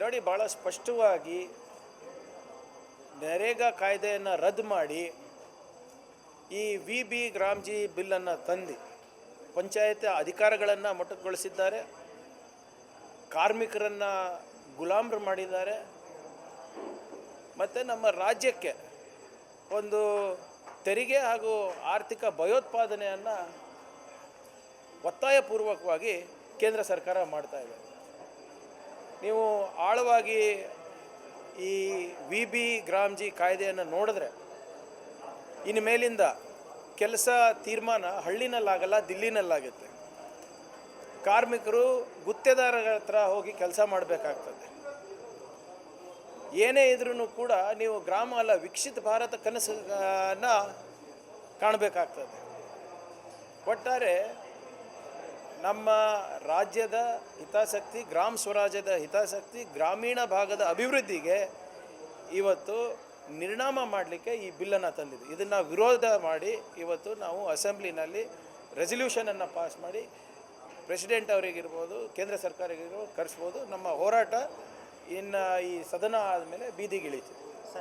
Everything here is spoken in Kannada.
ನೋಡಿ ಭಾಳ ಸ್ಪಷ್ಟವಾಗಿ ನರೇಗಾ ಕಾಯ್ದೆಯನ್ನು ರದ್ದು ಮಾಡಿ ಈ ವಿ ಬಿ ಗ್ರಾಮ್ಜಿ ಬಿಲ್ಲನ್ನು ತಂದು ಪಂಚಾಯತ್ ಅಧಿಕಾರಗಳನ್ನು ಮೊಟಕುಗೊಳಿಸಿದ್ದಾರೆ. ಕಾರ್ಮಿಕರನ್ನು ಗುಲಾಮರು ಮಾಡಿದ್ದಾರೆ. ಮತ್ತು ನಮ್ಮ ರಾಜ್ಯಕ್ಕೆ ಒಂದು ತೆರಿಗೆ ಹಾಗೂ ಆರ್ಥಿಕ ಭಯೋತ್ಪಾದನೆಯನ್ನು ಒತ್ತಾಯಪೂರ್ವಕವಾಗಿ ಕೇಂದ್ರ ಸರ್ಕಾರ ಮಾಡ್ತಾ ಇದೆ. ನೀವು ಆಳವಾಗಿ ಈ ವಿ ಬಿ ಗ್ರಾಮ್ಜಿ ಕಾಯ್ದೆಯನ್ನು ನೋಡಿದ್ರೆ ಇನ್ನು ಮೇಲಿಂದ ಕೆಲಸ ತೀರ್ಮಾನ ಹಳ್ಳಿನಲ್ಲಾಗಲ್ಲ, ದಿಲ್ಲಿನಲ್ಲಾಗುತ್ತೆ. ಕಾರ್ಮಿಕರು ಗುತ್ತೇದಾರರ ಹತ್ರ ಹೋಗಿ ಕೆಲಸ ಮಾಡಬೇಕಾಗ್ತದೆ. ಏನೇ ಇದ್ರೂ ಕೂಡ ನೀವು ಗ್ರಾಮ ಅಲ್ಲ ವಿಕಸಿತ ಭಾರತ ಕನಸನ್ನು ಕಾಣಬೇಕಾಗ್ತದೆ. ಒಟ್ಟಾರೆ ನಮ್ಮ ರಾಜ್ಯದ ಹಿತಾಸಕ್ತಿ, ಗ್ರಾಮ ಸ್ವರಾಜ್ಯದ ಹಿತಾಸಕ್ತಿ, ಗ್ರಾಮೀಣ ಭಾಗದ ಅಭಿವೃದ್ಧಿಗೆ ಇವತ್ತು ನಿರ್ಣಾಮ ಮಾಡಲಿಕ್ಕೆ ಈ ಬಿಲ್ಲನ್ನು ತಂದಿದೆ ಇದನ್ನು ವಿರೋಧ ಮಾಡಿ ಇವತ್ತು ನಾವು ಅಸೆಂಬ್ಲಿನಲ್ಲಿ ರೆಸಲ್ಯೂಷನನ್ನು ಪಾಸ್ ಮಾಡಿ ಪ್ರೆಸಿಡೆಂಟ್ ಅವರಿಗಿರ್ಬೋದು, ಕೇಂದ್ರ ಸರ್ಕಾರಗಿರ್ಬೋದು ಕರೆಸ್ಬೋದು. ನಮ್ಮ ಹೋರಾಟ ಇನ್ನು ಈ ಸದನ ಆದಮೇಲೆ ಬೀದಿಗಿಳಿತು.